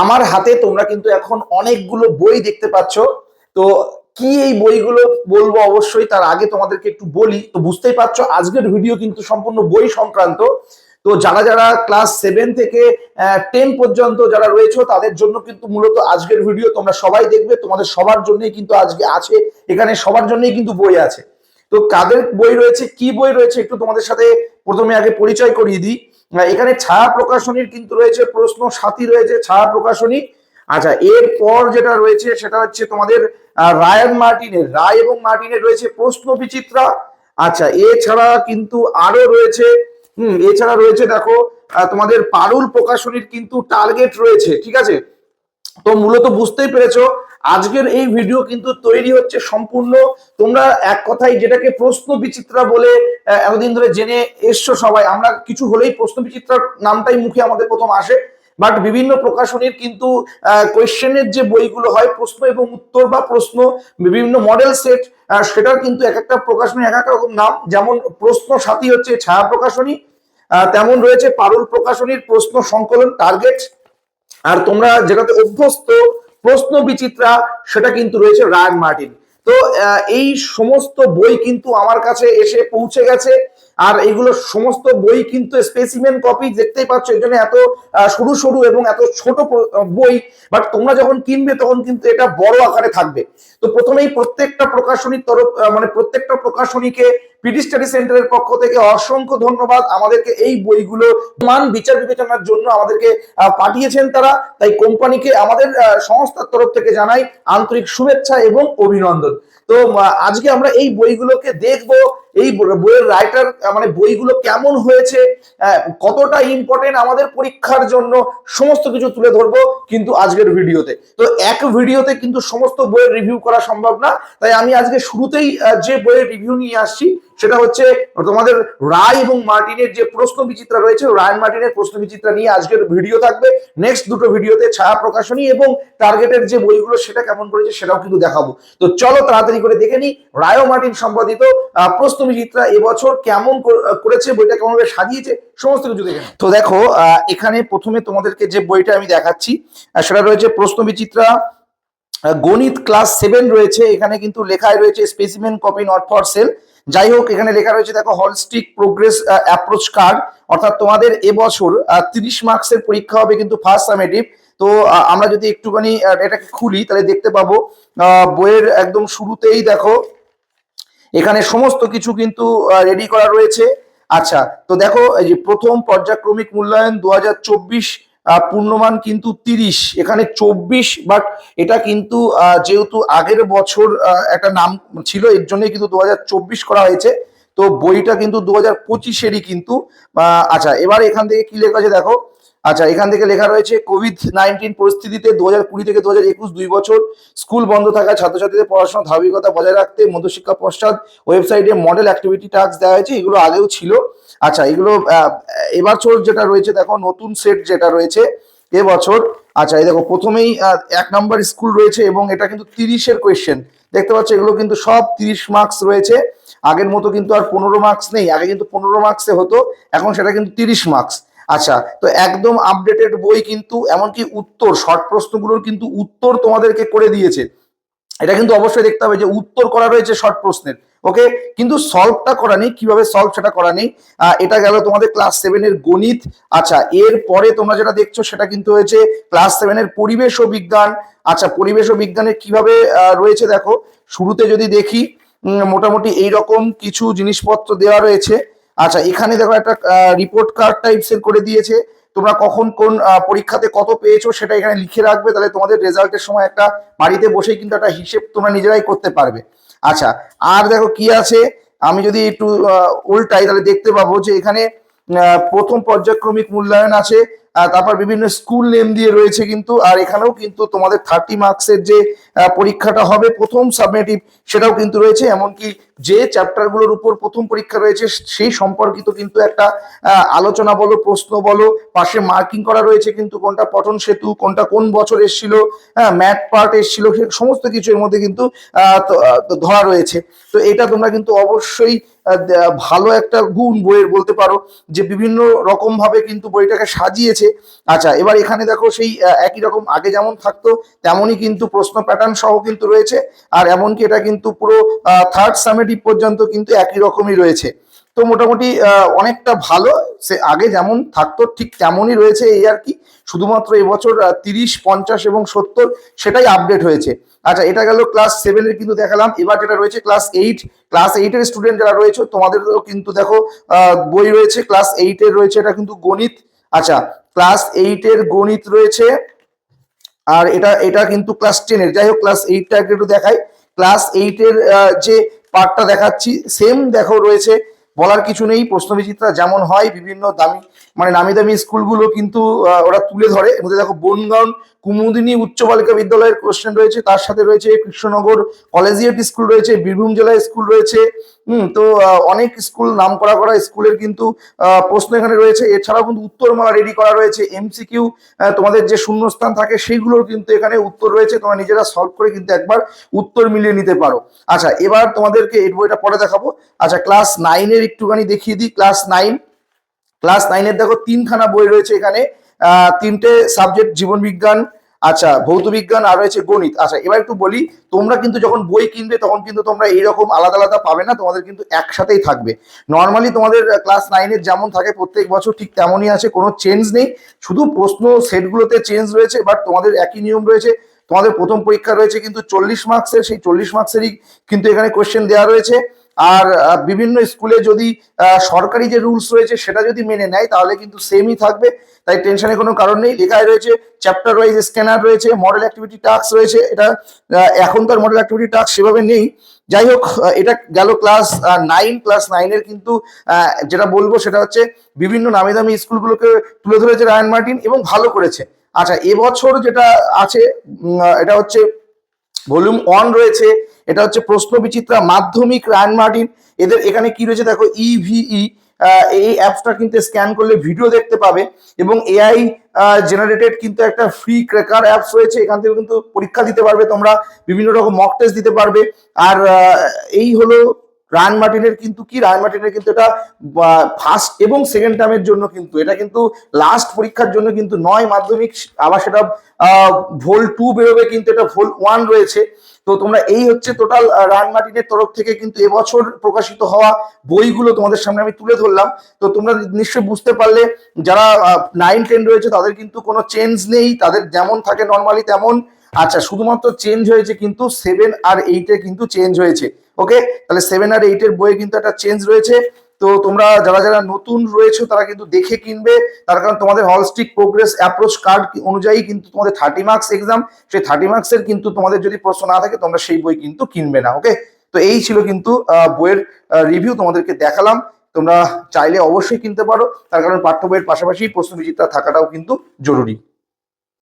আমার হাতে তোমরা কিন্তু এখন অনেকগুলো বই দেখতে পাচ্ছ। তো কি এই বইগুলো বলব অবশ্যই তার আগে তোমাদেরকে একটু বলি। তো বুঝতেই পারছ, আজকের ভিডিও কিন্তু সম্পূর্ণ বই সংক্রান্ত। তো যারা যারা ক্লাস সেভেন থেকে টেন পর্যন্ত যারা রয়েছে, তাদের জন্য কিন্তু মূলত আজকের ভিডিও তোমরা সবাই দেখবে। তোমাদের সবার জন্যই কিন্তু আজকে আছে, এখানে সবার জন্যই কিন্তু বই আছে। তো কাদের বই রয়েছে, কি বই রয়েছে একটু তোমাদের সাথে প্রথমে আগে পরিচয় করিয়ে দিই। এখানে ছায়া প্রকাশনীর কিন্তু রয়েছে প্রশ্ন, সাথী রয়েছে, ছায়া প্রকাশনী। আচ্ছা এরপর যেটা রয়েছে সেটা হচ্ছে তোমাদের রায়ান মার্টিনের, রায় এবং মার্টিনের রয়েছে প্রশ্ন বিচিত্রা। আচ্ছা এছাড়া কিন্তু আরও রয়েছে, হুম, এছাড়া রয়েছে দেখো তোমাদের পারুল প্রকাশনীর কিন্তু টার্গেট রয়েছে, ঠিক আছে? তো মূলত বুঝতেই পেরেছ আজকের এই ভিডিও কিন্তু তৈরি হচ্ছে সম্পূর্ণ। তোমরা এক কথাই যেটাকে প্রশ্ন বিচিত্রা বলে এতদিন ধরে জেনে এসছো সবাই। আমরা কিছু হলেই প্রশ্ন বিচিত্রার নামটাই মুখে আমাদের প্রথম আসে। বাট বিভিন্ন প্রকাশনীর কিন্তু কোয়েশ্চেনের যে বইগুলো হয়, প্রশ্ন এবং উত্তর বা প্রশ্ন, বিভিন্ন মডেল সেট সেটার কিন্তু এক একটা প্রকাশনী, এক এক রকম নাম। যেমন প্রশ্ন সাথী হচ্ছে ছায়া প্রকাশনী তেমন রয়েছে পারুল প্রকাশনীর প্রশ্ন সংকলন টার্গেট আর তোমরা যেটাতে অভ্যস্ত প্রশ্ন বিচিত্রা, সেটা কিন্তু রয়েছে রায়ান মার্টিন। তো এই সমস্ত বই কিন্তু আমার কাছে এসে পৌঁছে গেছে। আর এইগুলো সমস্ত বই কিন্তু স্পেসিমেন কপি দেখতেই পাচ্ছ, এই জন্য এত সরু সরু এবং এত ছোট বই। বাট তোমরা যখন কিনবে, তখন কিন্তু এটা বড় আকারে থাকবে। তো প্রথমেই প্রত্যেকটা প্রকাশনীর তরফ মানে প্রত্যেকটা প্রকাশনীকে পিডি স্টাডি সেন্টারের পক্ষ থেকে অসংখ্য ধন্যবাদ। আমাদেরকে এই বইগুলো মান বিচার বিবেচনার জন্য আমাদেরকে পাঠিয়েছেন তারা। তাই কোম্পানিকে আমাদের সংস্থার তরফ থেকে জানাই আন্তরিক শুভেচ্ছা এবং অভিনন্দন। তো আজকে আমরা এই বইগুলোকে দেখব। এই বইয়ের রাইটার মানে বইগুলো কেমন হয়েছে কতটা ইম্পর্টেন্ট আমাদের পরীক্ষার জন্য, সমস্ত কিছু তুলে ধরবো কিন্তু আজকের ভিডিওতে। তো এক ভিডিওতে কিন্তু সমস্ত বইয়ের রিভিউ করা সম্ভব না, তাই আমি আজকে শুরুতেই যে বইয়ের রিভিউ নিয়ে আসছি সেটা হচ্ছে তোমাদের রায় এবং মার্টিনের যে প্রশ্ন বিচিত্রা রয়েছে রায়ন মার্টিনের প্রশ্ন বিচিত্রা নিয়ে আজকের ভিডিও থাকবে। নেক্সট দুটো ভিডিওতে ছায়া প্রকাশনী এবং টার্গেটের যে বইগুলো, সেটা কেমন করেছে সেটাও কিন্তু দেখাবো। তো চলো তাড়াতাড়ি করে দেখে নিই, রায় মার্টিন সম্পাদিত প্রশ্ন বিচিত্রা এবছর কেমন কর- করেছে, বইটা কেমনভাবে সাজিয়েছে, সমস্ত কিছু দেখে তো দেখো এখানে প্রথমে তোমাদেরকে যে বইটা আমি দেখাচ্ছি সেটা রয়েছে প্রশ্ন বিচিত্রা গণিত ক্লাস সেভেন রয়েছে। এখানে কিন্তু লেখায় রয়েছে specimen copy not for sale যাই হোক এখানে লেখা রয়েছে, দেখো হলস্টিক প্রোগ্রেস অ্যাপ্রোচ কার্ড অর্থাৎ তোমাদের এবছর তিরিশ মার্কসের পরীক্ষা হবে কিন্তু ফার্স্ট সামেটিভ তো আমরা যদি একটুখানি এটাকে খুলি, তাহলে দেখতে পাবো বইয়ের একদম শুরুতেই দেখো, এখানে সমস্ত কিছু কিন্তু রেডি করা রয়েছে। আচ্ছা তো দেখো, এই যে প্রথম পর্যায়ক্রমিক মূল্যায়ন দু হাজার চব্বিশ পূর্ণমান কিন্তু তিরিশ, এখানে চব্বিশ বাট এটা কিন্তু যেহেতু আগের বছর একটা নাম ছিল, এর জন্যই কিন্তু দু হাজার চব্বিশ করা হয়েছে। তো বইটা কিন্তু দু হাজার পঁচিশেরই কিন্তু আচ্ছা এবার এখান থেকে কি লেখা আছে দেখো? আচ্ছা এখান থেকে লেখা রয়েছে কোভিড নাইন্টিন পরিস্থিতিতে দু হাজার কুড়ি থেকে দু হাজার একুশ দুই বছর স্কুল বন্ধ থাকায় ছাত্রছাত্রীদের পড়াশোনার ধারাবাহিকতা বজায় রাখতে মধ্যশিক্ষা পশ্চাৎ ওয়েবসাইটে মডেল অ্যাক্টিভিটি টাস্ক দেওয়া হয়েছে, এগুলো আগেও ছিল। আচ্ছা এগুলো এবছর যেটা রয়েছে, দেখো, নতুন সেট যেটা রয়েছে এবছর আচ্ছা এই দেখো, প্রথমেই এক নম্বর স্কুল রয়েছে এবং এটা কিন্তু তিরিশের কোয়েশ্চেন দেখতে পাচ্ছ, এগুলো কিন্তু সব তিরিশ মার্কস রয়েছে। আগের মতো কিন্তু আর পনেরো মার্কস নেই, আগে কিন্তু পনেরো মার্কসে হতো, এখন সেটা কিন্তু তিরিশ মার্কস আচ্ছা তো একদম আপডেটেড বই কিন্তু, এমনকি উত্তর শর্ট প্রশ্নগুলোর কিন্তু উত্তর তোমাদেরকে করে দিয়েছে। এটা কিন্তু অবশ্যই দেখতে হবে যে উত্তর করা রয়েছে শর্ট প্রশ্নের ওকে কিন্তু সলভটা করা নেই, কীভাবে সলভ সেটা করা নেই এটা গেল তোমাদের ক্লাস সেভেনের গণিত। আচ্ছা এর পরে তোমরা যেটা দেখছ সেটা কিন্তু হয়েছে ক্লাস সেভেনের পরিবেশ ও বিজ্ঞান। আচ্ছা পরিবেশ ও বিজ্ঞানের কীভাবে রয়েছে দেখো, শুরুতে যদি দেখি মোটামুটি এই রকম কিছু জিনিসপত্র দেওয়া রয়েছে। আচ্ছা এখানে দেখো একটা রিপোর্ট কার্ড টাইপসের করে দিয়েছে। তোমরা কখন কোন পরীক্ষাতে কত পেয়েছ সেটা এখানে লিখে রাখবে। তাহলে তোমাদের রেজাল্টের সময় একটা বাড়িতে বসেই কিন্তু একটা হিসেব তোমরা নিজেরাই করতে পারবে। আচ্ছা আর দেখো কি আছে? আমি যদি একটু উল্টাই তাহলে দেখতে পাবো যে এখানে প্রথম পর্যায়ক্রমিক মূল্যায়ন আছে তারপর বিভিন্ন স্কুল নেম দিয়ে রয়েছে কিন্তু, আর এখানেও কিন্তু তোমাদের থার্টি মার্কসের যে পরীক্ষাটা হবে প্রথম সাবমেটিভ সেটাও কিন্তু রয়েছে। এমনকি যে চ্যাপ্টারগুলোর উপর প্রথম পরীক্ষা রয়েছে, সেই সম্পর্কিত কিন্তু একটা আলোচনা বলো, প্রশ্ন বলো, পাশে মার্কিং করা রয়েছে কিন্তু কোনটা পঠন সেতু, কোনটা কোন বছর এসেছিল হ্যাঁ ম্যাথ পার্ট এসেছিল সমস্ত কিছু এর মধ্যে কিন্তু ধরা রয়েছে। তো এটা তোমরা কিন্তু অবশ্যই ভালো একটা গুণ বইয়ের বলতে পারো যে বিভিন্ন রকম ভাবে কিন্তু বইটাকে সাজিয়েছে। আচ্ছা এবার এখানে দেখো সেই একই রকম আগে যেমন থাকতো, তেমনই কিন্তু প্রশ্ন প্যাটার্ন সহ কিন্তু রয়েছে। আর এমনকি এটা কিন্তু পুরো থার্ড সামেটিভ পর্যন্ত কিন্তু একই রকমই রয়েছে। তো মোটামুটি অনেকটা ভালো। সে আগে যেমন থাকতো, ঠিক তেমনই রয়েছে এই আর কি। শুধুমাত্র এবছর তিরিশ, পঞ্চাশ এবং সত্তর সেটাই আপডেট হয়েছে। আচ্ছা এটা গেল ক্লাস সেভেনের কিন্তু দেখালাম। এবার যেটা রয়েছে ক্লাস এইট ক্লাস এইটের স্টুডেন্ট যারা রয়েছে, তোমাদেরও কিন্তু দেখো বই রয়েছে। ক্লাস এইটের রয়েছে, এটা কিন্তু গণিত। আচ্ছা ক্লাস এইটের গণিত রয়েছে। আর এটা এটা কিন্তু ক্লাস টেনের যাই হোক ক্লাস এইটটা একটু দেখাই। ক্লাস এইটের যে পার্টটা দেখাচ্ছি। সেম দেখো রয়েছে, বলার কিছু নেই, প্রশ্নবিচিত্রা যেমন হয়, বিভিন্ন দামি মানে নামি দামি স্কুলগুলো কিন্তু ওরা তুলে ধরে। মধ্যে দেখো বনগাঁও, কুমুদিনী উচ্চ বালিকা বিদ্যালয়ের কোশ্চেন রয়েছে, তার সাথে রয়েছে কৃষ্ণনগর কলেজিয়েট স্কুল রয়েছে, বীরভূম জেলা স্কুল রয়েছে হুম, তো অনেক স্কুল নাম করা করা স্কুলের কিন্তু প্রশ্ন এখানে রয়েছে। এছাড়াও কিন্তু উত্তরমালা রেডি করা রয়েছে এমসিকিউ তোমাদের যে শূন্যস্থান থাকে সেইগুলোর কিন্তু এখানে উত্তর রয়েছে। তোমরা নিজেরা সলভ করে কিন্তু একবার উত্তর মিলিয়ে নিতে পারো। আচ্ছা এবার তোমাদেরকে এই বইটা পরে দেখাবো। আচ্ছা ক্লাস নাইনের একটুখানি দেখিয়ে দিই। ক্লাস নাইন ক্লাস নাইনের দেখো তিনখানা বই রয়েছে এখানে। তিনটে সাবজেক্ট জীবন বিজ্ঞান আচ্ছা ভৌত বিজ্ঞান আর রয়েছে গণিত। আচ্ছা এবার একটু বলি, তোমরা কিন্তু যখন বই কিনবে, তখন কিন্তু তোমরা এইরকম আলাদা আলাদা পাবে না, তোমাদের কিন্তু একসাথেই থাকবে। নর্মালি তোমাদের ক্লাস নাইনের যেমন থাকে, প্রত্যেক বছর ঠিক তেমনই আছে, কোনো চেঞ্জ নেই। শুধু প্রশ্ন সেটগুলোতে চেঞ্জ রয়েছে বাট তোমাদের একই নিয়ম রয়েছে। তোমাদের প্রথম পরীক্ষা রয়েছে কিন্তু চল্লিশ মার্কসের সেই চল্লিশ মার্কসেরই কিন্তু এখানে কোয়েশ্চেন দেওয়া রয়েছে। আর বিভিন্ন স্কুলে যদি সরকারি যে রুলস রয়েছে সেটা যদি মেনে নেয় তাহলে কিন্তু সেমই থাকবে। তাই টেনশনের কোনো কারণ নেই। লেখায় রয়েছে চ্যাপ্টার ওয়াইজ স্ক্যানার রয়েছে মডেল অ্যাক্টিভিটি টাস্ক রয়েছে এটা আহ, এখন তার মডেল অ্যাক্টিভিটি টাস্ক সেভাবে নেই। যাই হোক এটা গেল ক্লাস নাইন ক্লাস নাইনের কিন্তু যেটা বলব সেটা হচ্ছে বিভিন্ন নামি দামি স্কুলগুলোকে তুলে ধরেছে রায়ন মার্টিন এবং ভালো করেছে। আচ্ছা এবছর যেটা আছে এটা হচ্ছে ভলিউম ওয়ান রয়েছে এটা হচ্ছে প্রশ্ন বিচিত্রা মাধ্যমিক রায়ন মার্টিন। এদের এখানে কি রয়েছে? দেখো E ইভিই এই অ্যাপসটা কিন্তু স্ক্যান করলে ভিডিও দেখতে পাবে এবং এআই জেনারেটেড কিন্তু একটা ফ্রি ক্রেকার অ্যাপস রয়েছে। এখান থেকে কিন্তু পরীক্ষা দিতে পারবে তোমরা। বিভিন্ন রকম মক টেস্ট দিতে পারবে। আর এই হলো রায়ান মার্টিনের কিন্তু কি? রায়ান মার্টিনের কিন্তু এটা ফার্স্ট এবং সেকেন্ড টার্মের জন্য কিন্তু, এটা কিন্তু লাস্ট পরীক্ষার জন্য কিন্তু নয় মাধ্যমিক, আবার সেটা ভোল টু বেরোবে কিন্তু এটা ভোল ওয়ান রয়েছে। তো তোমরা এই হচ্ছে টোটাল রান মার্টিনের তরফ থেকে কিন্তু এবছর প্রকাশিত হওয়া বইগুলো তোমাদের সামনে আমি তুলে ধরলাম। তো তোমরা নিশ্চয়ই বুঝতে পারলে, যারা নাইন টেন রয়েছে, তাদের কিন্তু কোনো চেঞ্জ নেই, তাদের যেমন থাকে নর্মালি তেমন। আচ্ছা শুধুমাত্র চেঞ্জ হয়েছে কিন্তু সেভেন আর এইটে কিন্তু চেঞ্জ হয়েছে। ওকে তাহলে সেভেন আর এইটের বইয়ে কিন্তু একটা চেঞ্জ রয়েছে। তো তোমরা যারা যারা নতুন রয়েছে, তারা কিন্তু দেখে কিনবে। তার কারণ তোমাদের হলস্টিক প্রোগ্রেস অ্যাপ্রোচ কার্ড অনুযায়ী কিন্তু তোমাদের থার্টি মার্কস এক্সাম সেই থার্টি মার্কসের কিন্তু তোমাদের যদি প্রশ্ন না থাকে, তোমরা সেই বই কিন্তু কিনবে না ওকে তো এই ছিল কিন্তু বইয়ের রিভিউ তোমাদেরকে দেখালাম। তোমরা চাইলে অবশ্যই কিনতে পারো। তার কারণ পাঠ্য বইয়ের পাশাপাশি প্রশ্ন বিচিত্রা থাকাটাও কিন্তু জরুরি।